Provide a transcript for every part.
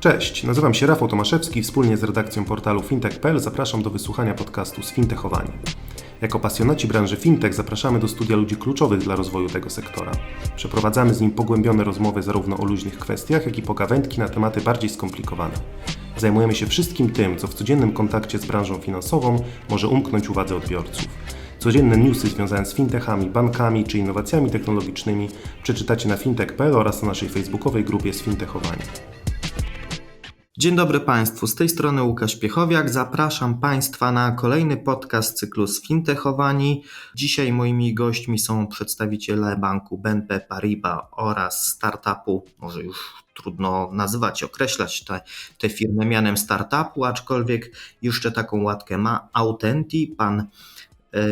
Cześć, nazywam się Rafał Tomaszewski. Wspólnie z redakcją portalu fintech.pl zapraszam do wysłuchania podcastu Sfintechowani. Jako pasjonaci branży fintech zapraszamy do studia ludzi kluczowych dla rozwoju tego sektora. Przeprowadzamy z nim pogłębione rozmowy zarówno o luźnych kwestiach, jak i pogawędki na tematy bardziej skomplikowane. Zajmujemy się wszystkim tym, co w codziennym kontakcie z branżą finansową może umknąć uwadze odbiorców. Codzienne newsy związane z fintechami, bankami czy innowacjami technologicznymi przeczytacie na fintech.pl oraz na naszej facebookowej grupie Sfintechowani. Dzień dobry Państwu, z tej strony Łukasz Piechowiak. Zapraszam Państwa na kolejny podcast cyklu Sfintechowani. Dzisiaj moimi gośćmi są przedstawiciele banku BNP Paribas oraz startupu, może już trudno nazywać, określać te, te firmy mianem startupu, aczkolwiek jeszcze taką łatkę ma Autenti, pan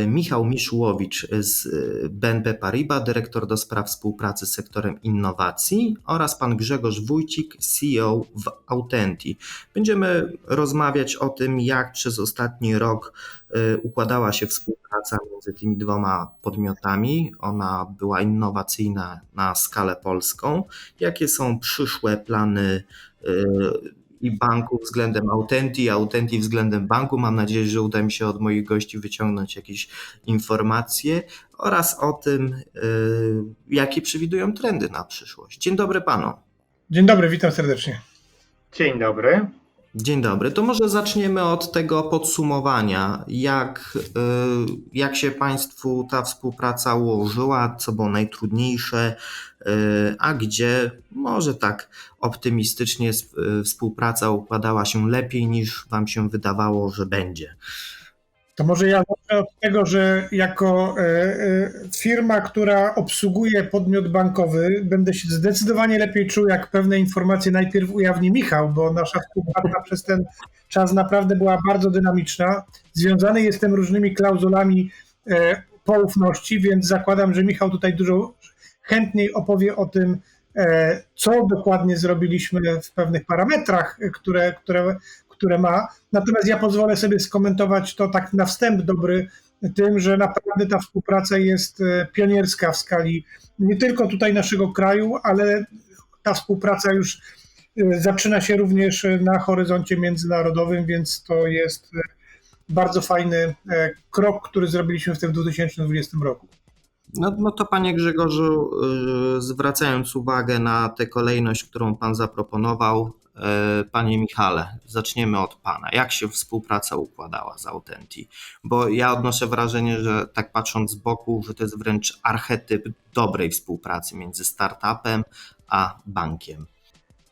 Michał Miszłowicz z e, BNP Paribas, dyrektor do spraw współpracy z sektorem innowacji oraz pan Grzegorz Wójcik, CEO w Autenti. Będziemy rozmawiać o tym, jak przez ostatni rok e, układała się współpraca między tymi dwoma podmiotami. Ona była innowacyjna na skalę polską. Jakie są przyszłe plany i banku względem Autenti, Autenti względem banku. Mam nadzieję, że uda mi się od moich gości wyciągnąć jakieś informacje oraz o tym, y, jakie przewidują trendy na przyszłość. Dzień dobry panu. Dzień dobry, witam serdecznie. Dzień dobry. Dzień dobry. To może zaczniemy od tego podsumowania. Jak, y, jak się Państwu ta współpraca ułożyła, co było najtrudniejsze, y, a gdzie może tak optymistycznie y, współpraca układała się lepiej niż Wam się wydawało, że będzie? To może ja zacznę od tego, że jako e, e, firma, która obsługuje podmiot bankowy, będę się zdecydowanie lepiej czuł, jak pewne informacje najpierw ujawni Michał, bo nasza współpraca przez ten czas naprawdę była bardzo dynamiczna. Związany jestem różnymi klauzulami e, poufności, więc zakładam, że Michał tutaj dużo chętniej opowie o tym, co dokładnie zrobiliśmy w pewnych parametrach, które, które które ma. Natomiast ja pozwolę sobie skomentować to tak na wstęp dobry tym, że naprawdę ta współpraca jest e, pionierska w skali nie tylko tutaj naszego kraju, ale ta współpraca już e, zaczyna się również na horyzoncie międzynarodowym, więc to jest e, bardzo fajny krok, który zrobiliśmy w tym 2020 roku. No, no to panie Grzegorzu, zwracając uwagę na tę kolejność, którą pan zaproponował, panie Michale, zaczniemy od Pana. Jak się współpraca układała z Autenti? Bo ja odnoszę wrażenie, że tak patrząc z boku, że to jest wręcz archetyp dobrej współpracy między startupem a bankiem.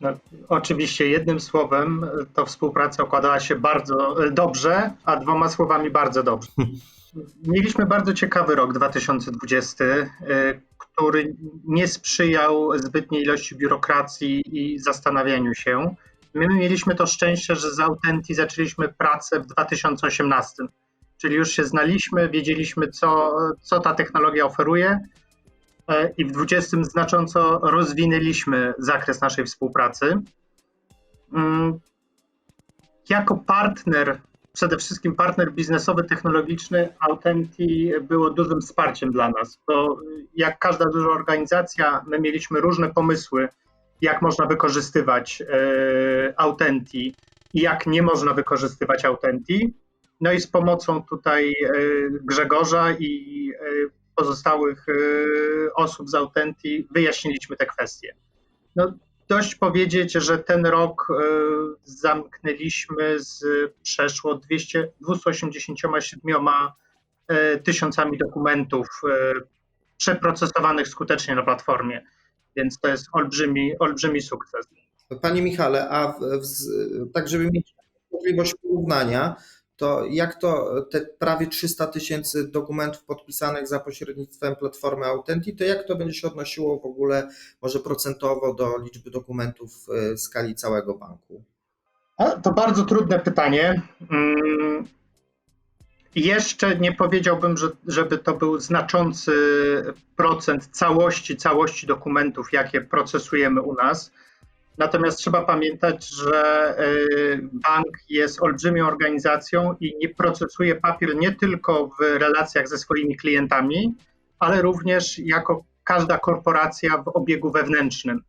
No, oczywiście jednym słowem to współpraca układała się bardzo e, dobrze, a dwoma słowami bardzo dobrze. Mieliśmy bardzo ciekawy rok 2020, który nie sprzyjał zbytniej ilości biurokracji i zastanawianiu się. My mieliśmy to szczęście, że z Autenti zaczęliśmy pracę w 2018, czyli już się znaliśmy, wiedzieliśmy, co, co ta technologia oferuje e, i w 2020 znacząco rozwinęliśmy zakres naszej współpracy. Mm, jako partner przede wszystkim partner biznesowy, technologiczny Autenti było dużym wsparciem dla nas, bo jak każda duża organizacja, my mieliśmy różne pomysły, jak można wykorzystywać e, Autenti i jak nie można wykorzystywać Autenti. No i z pomocą tutaj e, Grzegorza i e, pozostałych osób z Autenti wyjaśniliśmy te kwestie. No, dość powiedzieć, że ten rok e, zamknęliśmy z przeszło 200, 287 e, tysiącami dokumentów e, przeprocesowanych skutecznie na platformie, więc to jest olbrzymi, olbrzymi sukces. Panie Michale, a w, w, tak żeby mieć możliwość porównania, to jak to te prawie 300 tysięcy dokumentów podpisanych za pośrednictwem platformy Autenti, to jak to będzie się odnosiło w ogóle może procentowo do liczby dokumentów w e, skali całego banku? To bardzo trudne pytanie. Hmm. Jeszcze nie powiedziałbym, że, żeby to był znaczący procent całości, całości dokumentów, jakie procesujemy u nas. Natomiast trzeba pamiętać, że y, bank jest olbrzymią organizacją i nie procesuje papier nie tylko w relacjach ze swoimi klientami, ale również jako każda korporacja w obiegu wewnętrznym.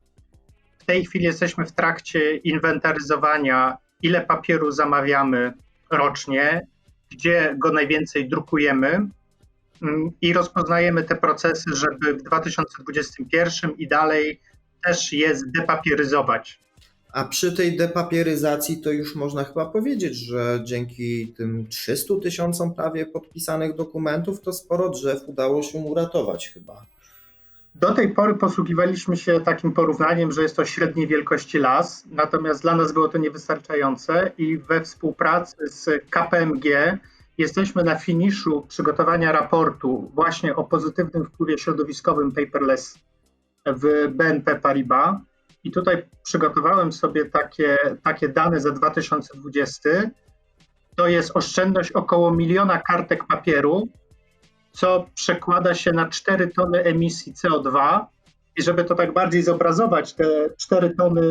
W tej chwili jesteśmy w trakcie inwentaryzowania, ile papieru zamawiamy rocznie, gdzie go najwięcej drukujemy mm, i rozpoznajemy te procesy, żeby w 2021 i dalej też je zdepapieryzować. A przy tej depapieryzacji to już można chyba powiedzieć, że dzięki tym 300 tysiącom prawie podpisanych dokumentów to sporo drzew udało się uratować chyba. Do tej pory posługiwaliśmy się takim porównaniem, że jest to średniej wielkości las, natomiast dla nas było to niewystarczające i we współpracy z KPMG jesteśmy na finiszu przygotowania raportu właśnie o pozytywnym wpływie środowiskowym paperless w BNP Paribas. I tutaj przygotowałem sobie takie, takie dane za 2020. To jest oszczędność około miliona kartek papieru, co przekłada się na 4 tony emisji CO2. I żeby to tak bardziej zobrazować, te 4 tony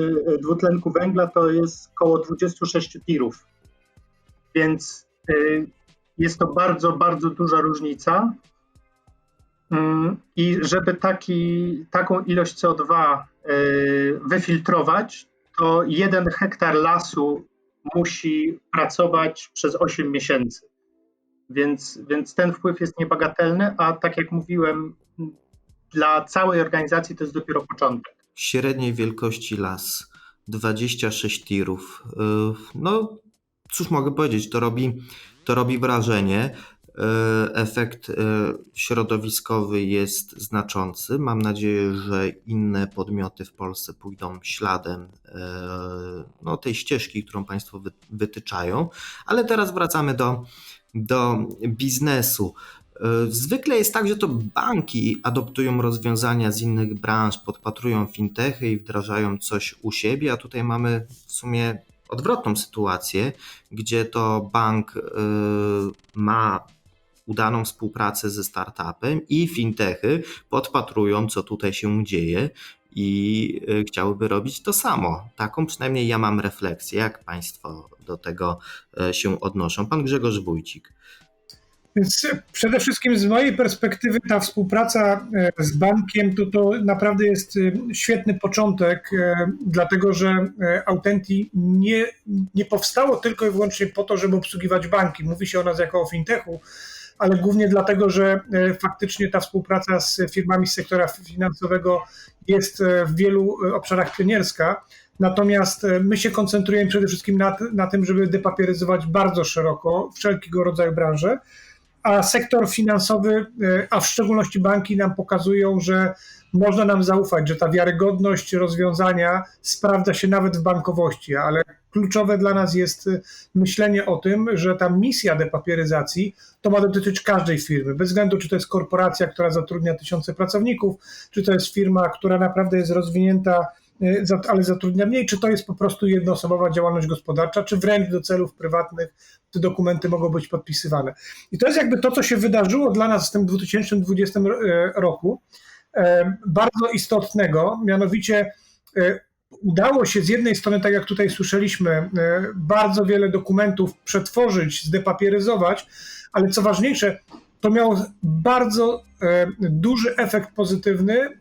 dwutlenku węgla to jest około 26 tirów. Więc y, jest to bardzo, bardzo duża różnica. Mm, I żeby taki, taką ilość CO2 y, wyfiltrować, to jeden hektar lasu musi pracować przez 8 miesięcy. Więc, więc ten wpływ jest niebagatelny, a tak jak mówiłem, dla całej organizacji to jest dopiero początek. Średniej wielkości las, 26 tirów. No, cóż mogę powiedzieć, to robi, to robi wrażenie. Efekt środowiskowy jest znaczący. Mam nadzieję, że inne podmioty w Polsce pójdą śladem no, tej ścieżki, którą Państwo wytyczają. Ale teraz wracamy do, do biznesu. Zwykle jest tak, że to banki adoptują rozwiązania z innych branż, podpatrują fintechy i wdrażają coś u siebie, a tutaj mamy w sumie odwrotną sytuację, gdzie to bank ma udaną współpracę ze startupem i fintechy podpatrują, co tutaj się dzieje i chciałyby robić to samo. Taką przynajmniej ja mam refleksję, jak Państwo do tego się odnoszą. Pan Grzegorz Wójcik. Więc przede wszystkim z mojej perspektywy ta współpraca z bankiem to, to naprawdę jest świetny początek, dlatego że Autenti nie, nie powstało tylko i wyłącznie po to, żeby obsługiwać banki. Mówi się o nas jako o fintechu, ale głównie dlatego, że faktycznie ta współpraca z firmami z sektora finansowego jest w wielu obszarach pionierska. Natomiast my się koncentrujemy przede wszystkim na, na tym, żeby depapieryzować bardzo szeroko wszelkiego rodzaju branże, a sektor finansowy, a w szczególności banki nam pokazują, że można nam zaufać, że ta wiarygodność rozwiązania sprawdza się nawet w bankowości, ale kluczowe dla nas jest myślenie o tym, że ta misja depapieryzacji to ma dotyczyć każdej firmy, bez względu czy to jest korporacja, która zatrudnia tysiące pracowników, czy to jest firma, która naprawdę jest rozwinięta, ale zatrudnia mniej, czy to jest po prostu jednoosobowa działalność gospodarcza, czy wręcz do celów prywatnych te dokumenty mogą być podpisywane. I to jest jakby to, co się wydarzyło dla nas w tym 2020 roku, bardzo istotnego, mianowicie udało się z jednej strony, tak jak tutaj słyszeliśmy, bardzo wiele dokumentów przetworzyć, zdepapieryzować, ale co ważniejsze, to miało bardzo duży efekt pozytywny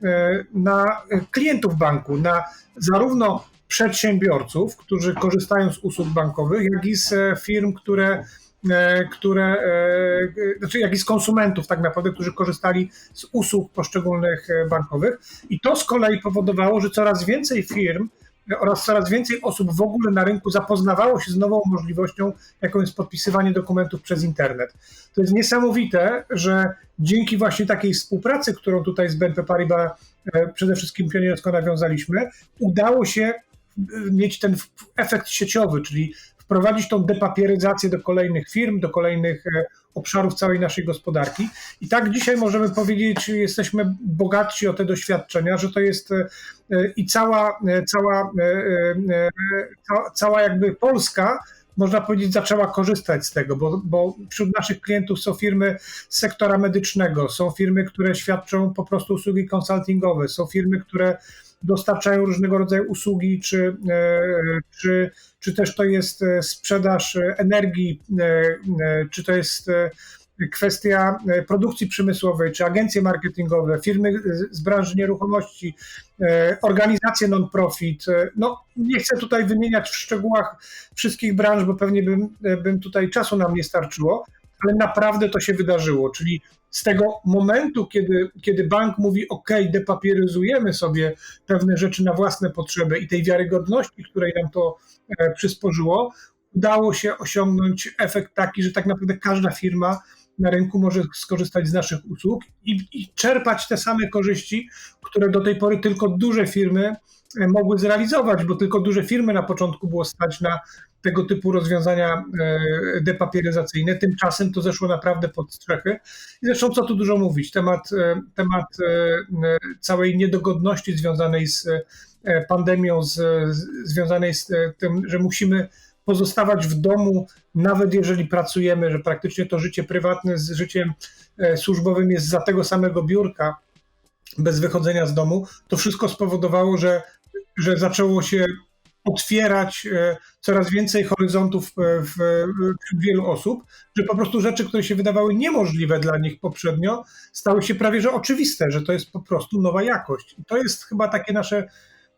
na klientów banku, na zarówno przedsiębiorców, którzy korzystają z usług bankowych, jak i z firm, które które, znaczy jak i z konsumentów tak naprawdę, którzy korzystali z usług poszczególnych bankowych. I to z kolei powodowało, że coraz więcej firm oraz coraz więcej osób w ogóle na rynku zapoznawało się z nową możliwością, jaką jest podpisywanie dokumentów przez internet. To jest niesamowite, że dzięki właśnie takiej współpracy, którą tutaj z BNP Paribas przede wszystkim pioniersko nawiązaliśmy, udało się mieć ten efekt sieciowy, czyli wprowadzić tą depapieryzację do kolejnych firm, do kolejnych obszarów całej naszej gospodarki. I tak dzisiaj możemy powiedzieć, jesteśmy bogatsi o te doświadczenia, że to jest i cała, cała, cała jakby Polska można powiedzieć, zaczęła korzystać z tego, bo, bo wśród naszych klientów są firmy z sektora medycznego, są firmy, które świadczą po prostu usługi konsultingowe, są firmy, które dostarczają różnego rodzaju usługi, czy, czy, czy też to jest sprzedaż energii, czy to jest kwestia e, produkcji przemysłowej, czy agencje marketingowe, firmy z branży nieruchomości, e, organizacje non-profit. E, no, nie chcę tutaj wymieniać w szczegółach wszystkich branż, bo pewnie bym, bym tutaj czasu nam nie starczyło, ale naprawdę to się wydarzyło. Czyli z tego momentu, kiedy, kiedy bank mówi: OK, depapieryzujemy sobie pewne rzeczy na własne potrzeby i tej wiarygodności, której nam to przysporzyło, udało się osiągnąć efekt taki, że tak naprawdę każda firma na rynku może skorzystać z naszych usług i, i, czerpać te same korzyści, które do tej pory tylko duże firmy e, mogły zrealizować, bo tylko duże firmy na początku było stać na tego typu rozwiązania e, depapieryzacyjne. Tymczasem to zeszło naprawdę pod strzechy. I zresztą co tu dużo mówić, temat, e, temat całej niedogodności związanej z pandemią, z, związanej z tym, że musimy pozostawać w domu, nawet jeżeli pracujemy, że praktycznie to życie prywatne z życiem e, służbowym jest za tego samego biurka, bez wychodzenia z domu, to wszystko spowodowało, że, że zaczęło się otwierać e, coraz więcej horyzontów e, w, wśród wielu osób, że po prostu rzeczy, które się wydawały niemożliwe dla nich poprzednio, stały się prawie że oczywiste, że to jest po prostu nowa jakość. I to jest chyba takie nasze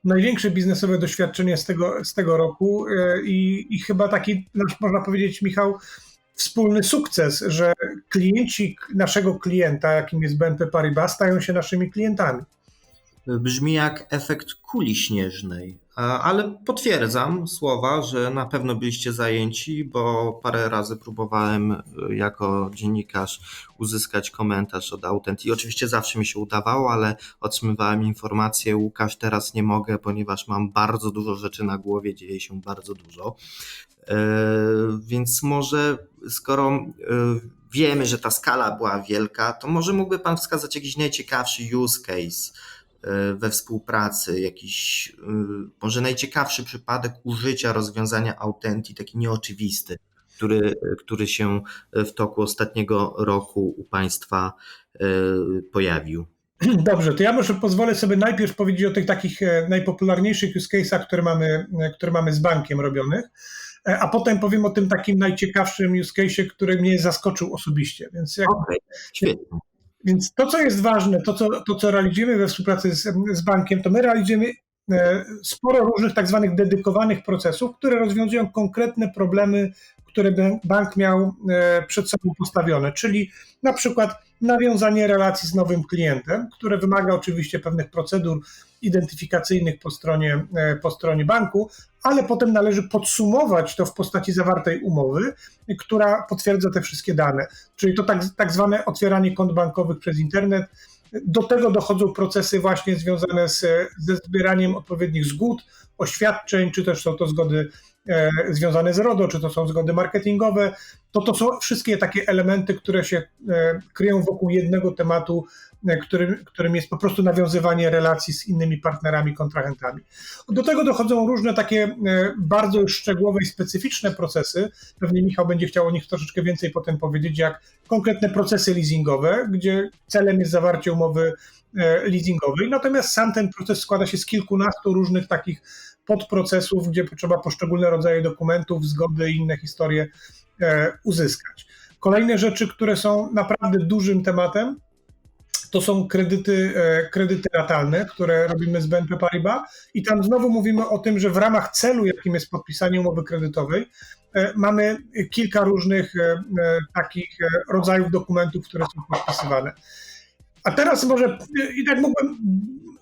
największe biznesowe doświadczenie z tego, z tego roku e, i, i chyba taki, można powiedzieć, Michał, wspólny sukces, że klienci naszego klienta, jakim jest BNP Paribas, stają się naszymi klientami. Brzmi jak efekt kuli śnieżnej, ale potwierdzam słowa, że na pewno byliście zajęci, bo parę razy próbowałem e, jako dziennikarz uzyskać komentarz od Autent i oczywiście zawsze mi się udawało, ale otrzymywałem informację, Łukasz, teraz nie mogę, ponieważ mam bardzo dużo rzeczy na głowie, dzieje się bardzo dużo. E, więc może skoro e, wiemy, że ta skala była wielka, to może mógłby Pan wskazać jakiś najciekawszy use case, E, we współpracy, jakiś e, może najciekawszy przypadek użycia rozwiązania Authenti, taki nieoczywisty, który, który się w toku ostatniego roku u Państwa e, pojawił? Dobrze, to ja może pozwolę sobie najpierw powiedzieć o tych takich najpopularniejszych use case'ach, które mamy, które mamy z bankiem robionych, a potem powiem o tym takim najciekawszym use case'ie, który mnie zaskoczył osobiście. Więc jak, okay, świetnie. Więc to, co jest ważne, to, co, to, co realizujemy we współpracy z, z bankiem, to my realizujemy e, sporo różnych tak zwanych dedykowanych procesów, które rozwiązują konkretne problemy, które bank miał e, przed sobą postawione, czyli na przykład nawiązanie relacji z nowym klientem, które wymaga oczywiście pewnych procedur identyfikacyjnych po stronie, e, po stronie banku, ale potem należy podsumować to w postaci zawartej umowy, która potwierdza te wszystkie dane. Czyli to tak, tak zwane otwieranie kont bankowych przez internet. Do tego dochodzą procesy właśnie związane z, ze zbieraniem odpowiednich zgód, oświadczeń, czy też są to zgody e, związane z RODO, czy to są zgody marketingowe, to to są wszystkie takie elementy, które się e, kryją wokół jednego tematu, którym, którym jest po prostu nawiązywanie relacji z innymi partnerami, kontrahentami. Do tego dochodzą różne takie e, bardzo już szczegółowe i specyficzne procesy. Pewnie Michał będzie chciał o nich troszeczkę więcej potem powiedzieć, jak konkretne procesy leasingowe, gdzie celem jest zawarcie umowy leasingowej. Natomiast sam ten proces składa się z kilkunastu różnych takich podprocesów, gdzie trzeba poszczególne rodzaje dokumentów, zgody i inne historie E, uzyskać. Kolejne rzeczy, które są naprawdę dużym tematem, to są kredyty, e, kredyty ratalne, które robimy z BNP Paribas i tam znowu mówimy o tym, że w ramach celu, jakim jest podpisanie umowy kredytowej, e, mamy kilka różnych takich rodzajów dokumentów, które są podpisywane. A teraz może i tak mógłbym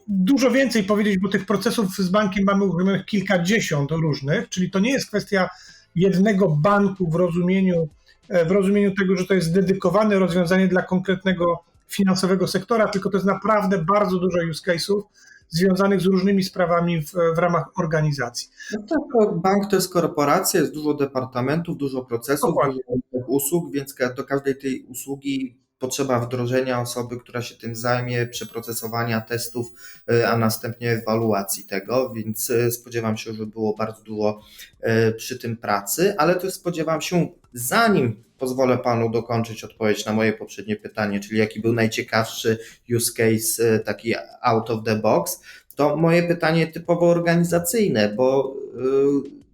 dużo więcej powiedzieć, bo tych procesów z bankiem mamy kilkadziesiąt różnych, czyli to nie jest kwestia jednego banku w rozumieniu, e, w rozumieniu tego, że to jest dedykowane rozwiązanie dla konkretnego finansowego sektora, tylko to jest naprawdę bardzo dużo use case'ów związanych z różnymi sprawami w, w ramach organizacji. No tak, bank to jest korporacja, jest dużo departamentów, dużo procesów, Dokładnie. dużo usług, więc do każdej tej usługi potrzeba wdrożenia osoby, która się tym zajmie, przeprocesowania testów, y, a następnie ewaluacji tego, więc y, spodziewam się, że było bardzo dużo y, przy tym pracy, ale też spodziewam się, zanim pozwolę Panu dokończyć odpowiedź na moje poprzednie pytanie, czyli jaki był najciekawszy use case taki out of the box, to moje pytanie typowo organizacyjne, bo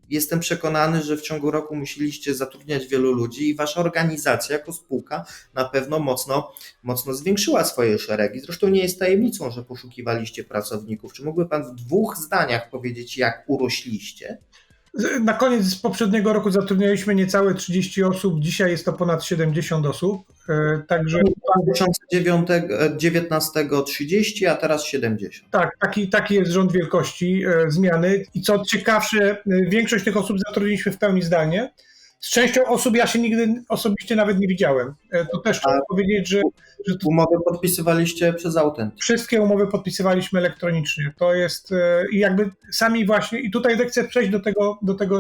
jestem przekonany, że w ciągu roku musieliście zatrudniać wielu ludzi i wasza organizacja jako spółka na pewno mocno, mocno zwiększyła swoje szeregi. Zresztą nie jest tajemnicą, że poszukiwaliście pracowników. Czy mógłby pan w dwóch zdaniach powiedzieć, jak urośliście? Na koniec poprzedniego roku zatrudnialiśmy niecałe 30 osób, dzisiaj jest to ponad 70 osób. E, Także 2019 30, a teraz 70. tak, taki, taki jest rząd wielkości e, zmiany. I co ciekawsze, e, większość tych osób zatrudniliśmy w pełni zdalnie. Z częścią osób ja się nigdy osobiście nawet nie widziałem. E, To też trzeba powiedzieć, że, że to Umowy podpisywaliście przez Autent. wszystkie umowy podpisywaliśmy elektronicznie. To jest e, i jakby sami właśnie, i tutaj chcę przejść do tego, do tego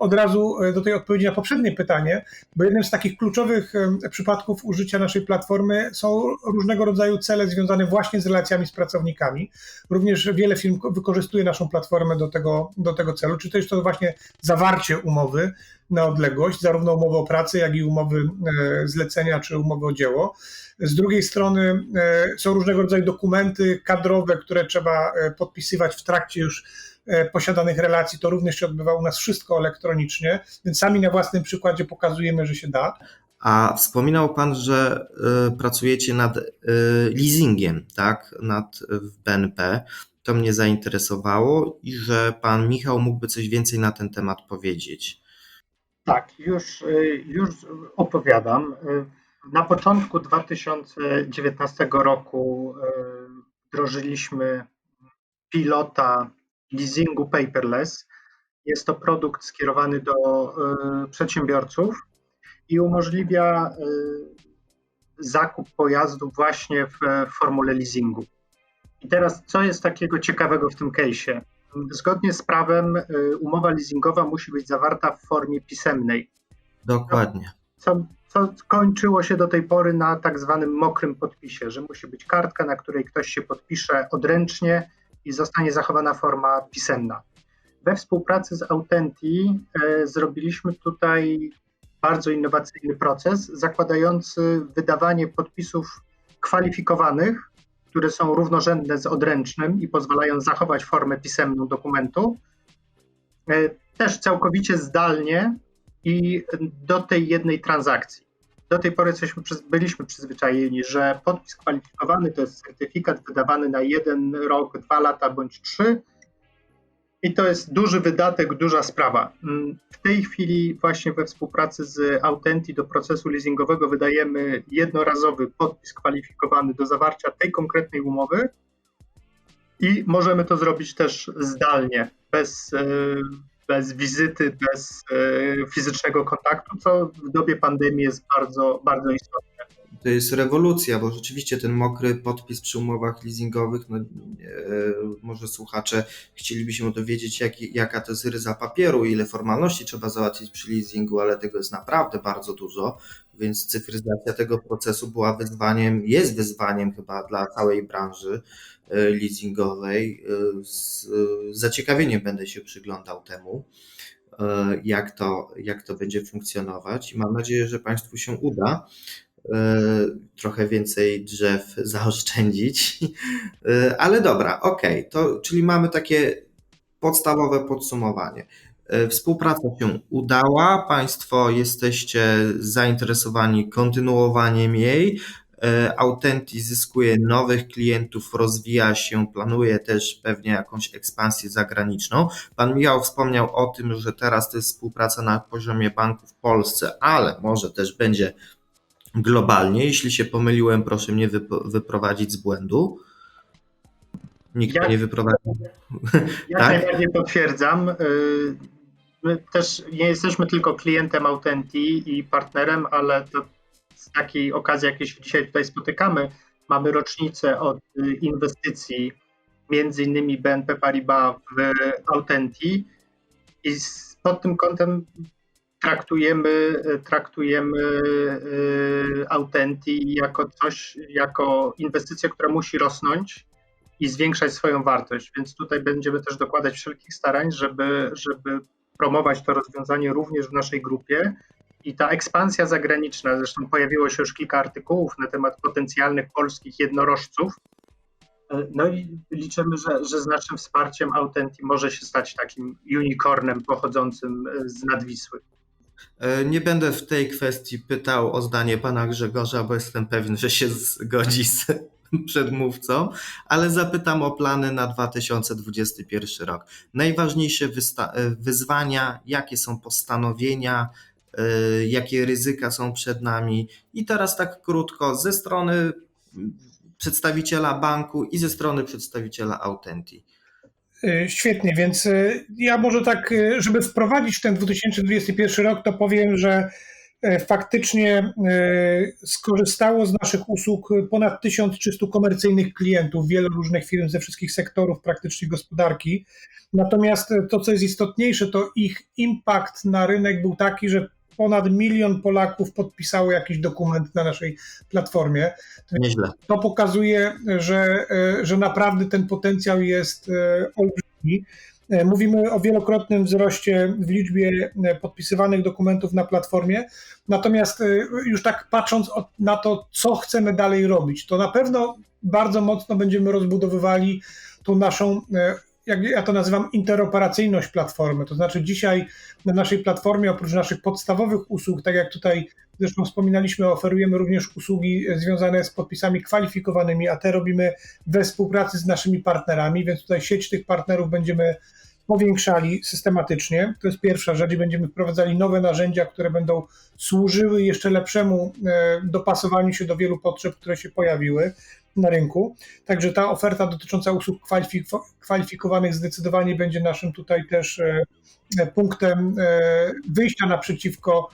od razu, e, do tej odpowiedzi na poprzednie pytanie, bo jednym z takich kluczowych przypadków użycia naszej platformy są różnego rodzaju cele związane właśnie z relacjami z pracownikami. Również wiele firm wykorzystuje naszą platformę do tego, do tego celu, czy też to właśnie zawarcie umowy na odległość, zarówno umowy o pracę, jak i umowy e, zlecenia czy umowy o dzieło. Z drugiej strony e, są różnego rodzaju dokumenty kadrowe, które trzeba podpisywać w trakcie już posiadanych relacji. To również się odbywa u nas wszystko elektronicznie, więc sami na własnym przykładzie pokazujemy, że się da. A wspominał Pan, że y, pracujecie nad y, leasingiem, tak, nad w BNP. To mnie zainteresowało i że Pan Michał mógłby coś więcej na ten temat powiedzieć. Tak, już, już opowiadam. Na początku 2019 roku wdrożyliśmy pilota leasingu paperless. Jest to produkt skierowany do y, przedsiębiorców i umożliwia y, zakup pojazdu właśnie w formule leasingu. I teraz, co jest takiego ciekawego w tym case'ie? Zgodnie z prawem, y, umowa leasingowa musi być zawarta w formie pisemnej Dokładnie. co, co kończyło się do tej pory na tak zwanym mokrym podpisie, że musi być kartka, na której ktoś się podpisze odręcznie i zostanie zachowana forma pisemna. We współpracy z Autenti e, zrobiliśmy tutaj bardzo innowacyjny proces, zakładający wydawanie podpisów kwalifikowanych, które są równorzędne z odręcznym i pozwalają zachować formę pisemną dokumentu, e, też całkowicie zdalnie i do tej jednej transakcji. Do tej pory jesteśmy, byliśmy przyzwyczajeni, że podpis kwalifikowany to jest certyfikat wydawany na jeden rok, dwa lata bądź trzy. I to jest duży wydatek, duża sprawa. Mm, W tej chwili, właśnie we współpracy z Autenti do procesu leasingowego, wydajemy jednorazowy podpis kwalifikowany do zawarcia tej konkretnej umowy i możemy to zrobić też zdalnie, bez, e, bez wizyty, bez e, fizycznego kontaktu, co w dobie pandemii jest bardzo, bardzo istotne. To jest rewolucja, bo rzeczywiście ten mokry podpis przy umowach leasingowych, no, e, może słuchacze chcieliby się dowiedzieć, jak, jaka to jest ryza papieru, ile formalności trzeba załatwić przy leasingu, ale tego jest naprawdę bardzo dużo, więc cyfryzacja tego procesu była wyzwaniem, jest wyzwaniem chyba dla całej branży e, leasingowej. E, Z z zaciekawieniem będę się przyglądał temu, e, jak to, jak to będzie funkcjonować i mam nadzieję, że Państwu się uda e, trochę więcej drzew zaoszczędzić. E, Ale dobra, okej, to czyli mamy takie podstawowe podsumowanie. E, Współpraca się udała, Państwo jesteście zainteresowani kontynuowaniem jej. E, Autenti zyskuje nowych klientów, rozwija się, planuje też pewnie jakąś ekspansję zagraniczną. Pan Michał wspomniał o tym, że teraz to jest współpraca na poziomie banku w Polsce, ale może też będzie globalnie. Jeśli się pomyliłem, proszę mnie wyprowadzić z błędu. Nikt Ja- nie wyprowadził. Ja Tak? najbardziej potwierdzam. My też nie jesteśmy tylko klientem Autenti i partnerem, ale to z takiej okazji, jakiej się dzisiaj tutaj spotykamy, mamy rocznicę od inwestycji między innymi BNP Paribas w Autenti i pod tym kątem traktujemy, traktujemy y, Autenti jako coś, jako inwestycję, która musi rosnąć i zwiększać swoją wartość. Więc tutaj będziemy też dokładać wszelkich starań, żeby, żeby promować to rozwiązanie również w naszej grupie. I ta ekspansja zagraniczna, zresztą pojawiło się już kilka artykułów na temat potencjalnych polskich jednorożców, No i liczymy, że, że z naszym wsparciem Autenti może się stać takim unicornem pochodzącym z Nadwisły. E, nie będę w tej kwestii pytał o zdanie pana Grzegorza, bo jestem pewien, że się zgodzi z przedmówcą, ale zapytam o plany na 2021 rok. Najważniejsze wyzwania, jakie są postanowienia, e, jakie ryzyka są przed nami. I teraz tak krótko, ze strony przedstawiciela banku i ze strony przedstawiciela Autenti. E, świetnie, więc e, ja może tak, e, żeby wprowadzić ten 2021 rok, to powiem, że faktycznie skorzystało z naszych usług ponad 1300 komercyjnych klientów, wielu różnych firm ze wszystkich sektorów praktycznie gospodarki. Natomiast to, co jest istotniejsze, to ich impact na rynek był taki, że ponad milion Polaków podpisało jakiś dokument na naszej platformie. Nieźle. To pokazuje, że, e, że naprawdę ten potencjał jest e, olbrzymi. E, mówimy o wielokrotnym wzroście w liczbie podpisywanych dokumentów na platformie. Natomiast już tak patrząc na to, co chcemy dalej robić, to na pewno bardzo mocno będziemy rozbudowywali tą naszą jak ja to nazywam, interoperacyjność platformy. To znaczy, dzisiaj na naszej platformie, oprócz naszych podstawowych usług, tak jak tutaj zresztą wspominaliśmy, oferujemy również usługi związane z podpisami kwalifikowanymi, a te robimy we współpracy z naszymi partnerami, więc tutaj sieć tych partnerów będziemy powiększali systematycznie. To jest pierwsza rzecz i będziemy wprowadzali nowe narzędzia, które będą służyły jeszcze lepszemu e, dopasowaniu się do wielu potrzeb, które się pojawiły na rynku. Także ta oferta dotycząca usług kwalifikowanych zdecydowanie będzie naszym tutaj też e, punktem e, wyjścia naprzeciwko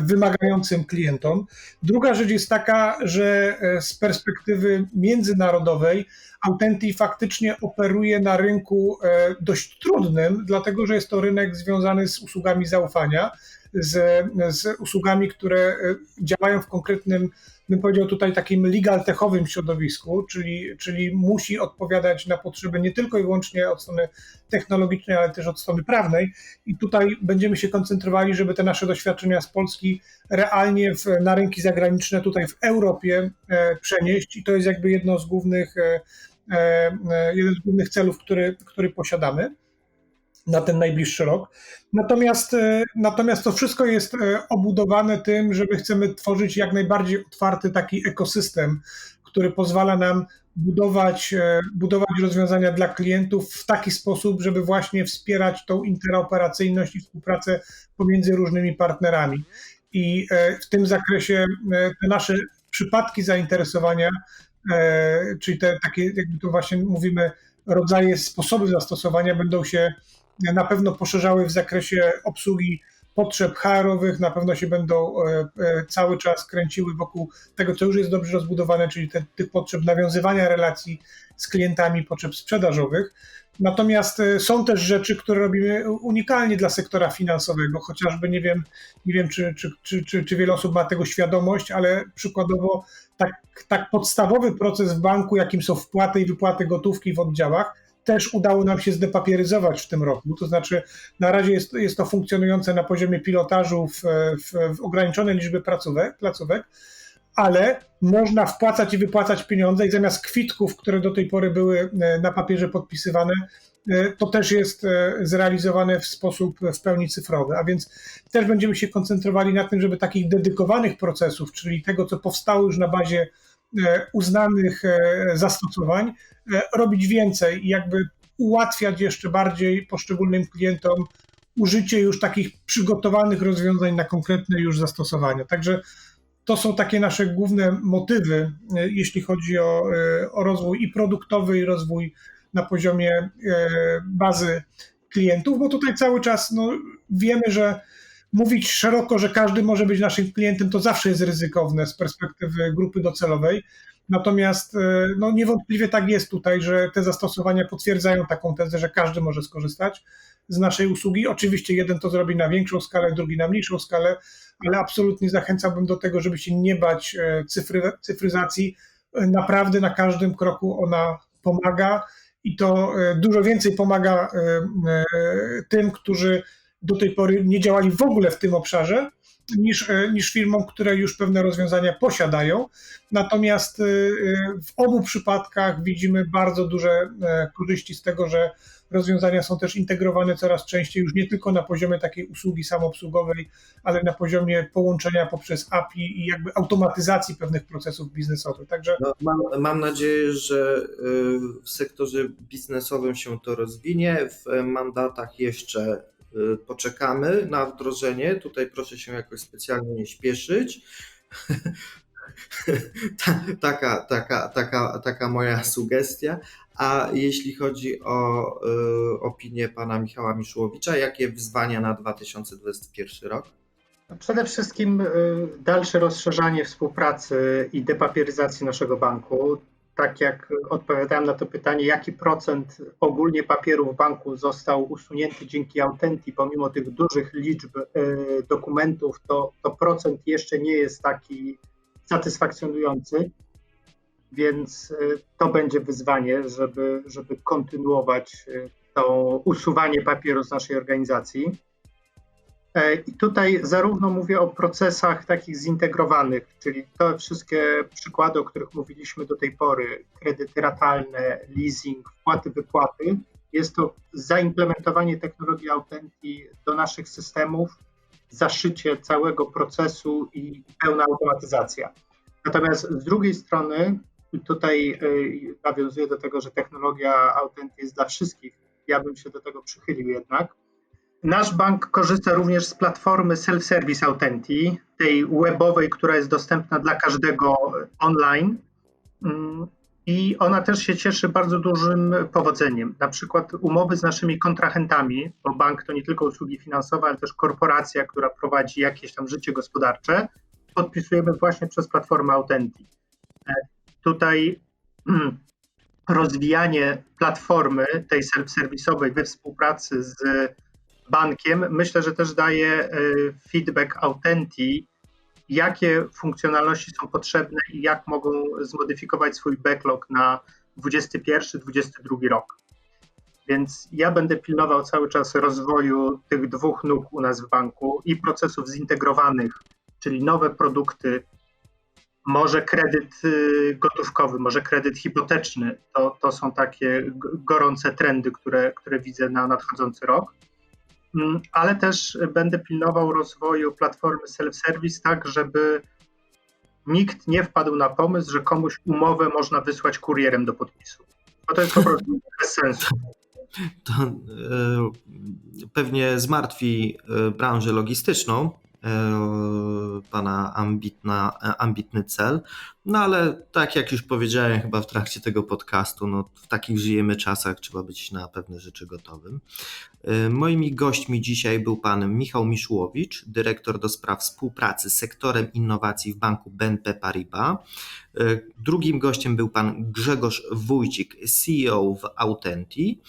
wymagającym klientom. Druga rzecz jest taka, że z perspektywy międzynarodowej Autenti faktycznie operuje na rynku dość trudnym, dlatego że jest to rynek związany z usługami zaufania, z, z usługami, które działają w konkretnym bym powiedział tutaj takim legal techowym środowisku, czyli, czyli musi odpowiadać na potrzeby nie tylko i wyłącznie od strony technologicznej, ale też od strony prawnej. I tutaj będziemy się koncentrowali, żeby te nasze doświadczenia z Polski realnie w, na rynki zagraniczne tutaj w Europie e, przenieść i to jest jakby jedno z głównych, e, e, jeden z głównych celów, który, który posiadamy na ten najbliższy rok. Natomiast, e, natomiast to wszystko jest e, obudowane tym, że my chcemy tworzyć jak najbardziej otwarty taki ekosystem, który pozwala nam budować, e, budować rozwiązania dla klientów w taki sposób, żeby właśnie wspierać tą interoperacyjność i współpracę pomiędzy różnymi partnerami. I w tym zakresie te nasze przypadki zainteresowania, czyli te takie, jakby tu właśnie mówimy, rodzaje, sposoby zastosowania będą się na pewno poszerzały w zakresie obsługi potrzeb HR-owych, na pewno się będą e, e, cały czas kręciły wokół tego, co już jest dobrze rozbudowane, czyli te, tych potrzeb nawiązywania relacji z klientami, potrzeb sprzedażowych. Natomiast e, są też rzeczy, które robimy unikalnie dla sektora finansowego, chociażby nie wiem, nie wiem czy, czy, czy, czy, czy wiele osób ma tego świadomość, ale przykładowo tak, tak podstawowy proces w banku, jakim są wpłaty i wypłaty gotówki w oddziałach, też udało nam się zdepapieryzować w tym roku. To znaczy, na razie jest, jest to funkcjonujące na poziomie pilotażu w, w, w ograniczonej liczbie placówek, placówek, ale można wpłacać i wypłacać pieniądze i zamiast kwitków, które do tej pory były e, na papierze podpisywane, e, to też jest e, zrealizowane w sposób w pełni cyfrowy. A więc też będziemy się koncentrowali na tym, żeby takich dedykowanych procesów, czyli tego, co powstało już na bazie uznanych zastosowań, E, robić więcej i jakby ułatwiać jeszcze bardziej poszczególnym klientom użycie już takich przygotowanych rozwiązań na konkretne już zastosowania. Także to są takie nasze główne motywy, e, jeśli chodzi o, e, o rozwój i produktowy, i rozwój na poziomie bazy klientów, bo tutaj cały czas no, wiemy, że mówić szeroko, że każdy może być naszym klientem, to zawsze jest ryzykowne z perspektywy grupy docelowej. Natomiast e, no, niewątpliwie tak jest tutaj, że te zastosowania potwierdzają taką tezę, że każdy może skorzystać z naszej usługi. Oczywiście jeden to zrobi na większą skalę, drugi na mniejszą skalę, ale absolutnie zachęcałbym do tego, żeby się nie bać e, cyfry, cyfryzacji. E, naprawdę na każdym kroku ona pomaga i to dużo więcej pomaga tym, którzy do tej pory nie działali w ogóle w tym obszarze, niż, e, niż firmom, które już pewne rozwiązania posiadają. Natomiast e, e, w obu przypadkach widzimy bardzo duże korzyści z tego, że rozwiązania są też integrowane coraz częściej, już nie tylko na poziomie takiej usługi samoobsługowej, ale na poziomie połączenia poprzez API i jakby automatyzacji pewnych procesów biznesowych. Także No, mam, mam nadzieję, że w sektorze biznesowym się to rozwinie. W mandatach jeszcze poczekamy na wdrożenie. Tutaj proszę się jakoś specjalnie nie śpieszyć. Ta- taka, taka, taka, taka moja sugestia. A jeśli chodzi o y, opinię pana Michała Miszłowicza, jakie wyzwania na 2021 rok? Przede wszystkim y, dalsze rozszerzanie współpracy i depapieryzacji naszego banku. Tak jak odpowiadałem na to pytanie, jaki procent ogólnie papieru w banku został usunięty dzięki Autenti, pomimo tych dużych liczb y, dokumentów, to, to procent jeszcze nie jest taki satysfakcjonujący, więc y, to będzie wyzwanie, żeby, żeby kontynuować y, to usuwanie papieru z naszej organizacji. E, I tutaj zarówno mówię o procesach takich zintegrowanych, czyli te wszystkie przykłady, o których mówiliśmy do tej pory, kredyty ratalne, leasing, wpłaty, wypłaty, jest to zaimplementowanie technologii Autenti do naszych systemów, zaszycie całego procesu i pełna automatyzacja. Natomiast z drugiej strony, tutaj y, nawiązuję do tego, że technologia Autenti jest dla wszystkich, ja bym się do tego przychylił jednak, Nasz bank korzysta również z platformy Self-Service Autenti, tej webowej, która jest dostępna dla każdego online. Mm, I ona też się cieszy bardzo dużym powodzeniem. Na przykład umowy z naszymi kontrahentami, bo bank to nie tylko usługi finansowe, ale też korporacja, która prowadzi jakieś tam życie gospodarcze, podpisujemy właśnie przez platformę Autenti. E, Tutaj mm, rozwijanie platformy tej self-serwisowej we współpracy z bankiem, myślę, że też daje y, feedback Autenti, jakie funkcjonalności są potrzebne i jak mogą zmodyfikować swój backlog na 21-22 rok. Więc ja będę pilnował cały czas rozwoju tych dwóch nóg u nas w banku i procesów zintegrowanych, czyli nowe produkty, może kredyt y, gotówkowy, może kredyt hipoteczny. To, to są takie gorące trendy, które, które widzę na nadchodzący rok. Mm, ale też będę pilnował rozwoju platformy self-service tak, żeby nikt nie wpadł na pomysł, że komuś umowę można wysłać kurierem do podpisu. Bo to jest po prostu bez sensu. To e, pewnie zmartwi e, branżę logistyczną, pana ambitna, e, ambitny cel. No ale tak jak już powiedziałem chyba w trakcie tego podcastu, no w takich żyjemy czasach, trzeba być na pewne rzeczy gotowym. E, Moimi gośćmi dzisiaj był pan Michał Miszłowicz, dyrektor do spraw współpracy z sektorem innowacji w banku BNP Paribas. E, Drugim gościem był pan Grzegorz Wójcik, CEO w Autenti.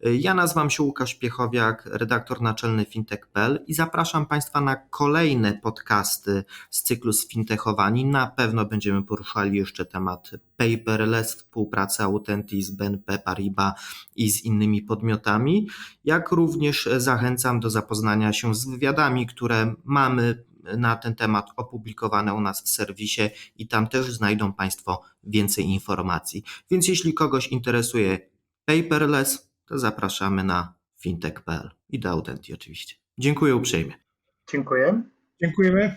Ja nazywam się Łukasz Piechowiak, redaktor naczelny fintech.pl i zapraszam Państwa na kolejne podcasty z cyklu Sfintechowani. Na pewno będziemy poruszali jeszcze temat paperless, współpracy Authentic z BNP Paribas i z innymi podmiotami, jak również zachęcam do zapoznania się z wywiadami, które mamy na ten temat opublikowane u nas w serwisie i tam też znajdą Państwo więcej informacji. Więc jeśli kogoś interesuje paperless, to zapraszamy na fintech.pl i do Authentic oczywiście. Dziękuję uprzejmie. Dziękuję. dziękujemy.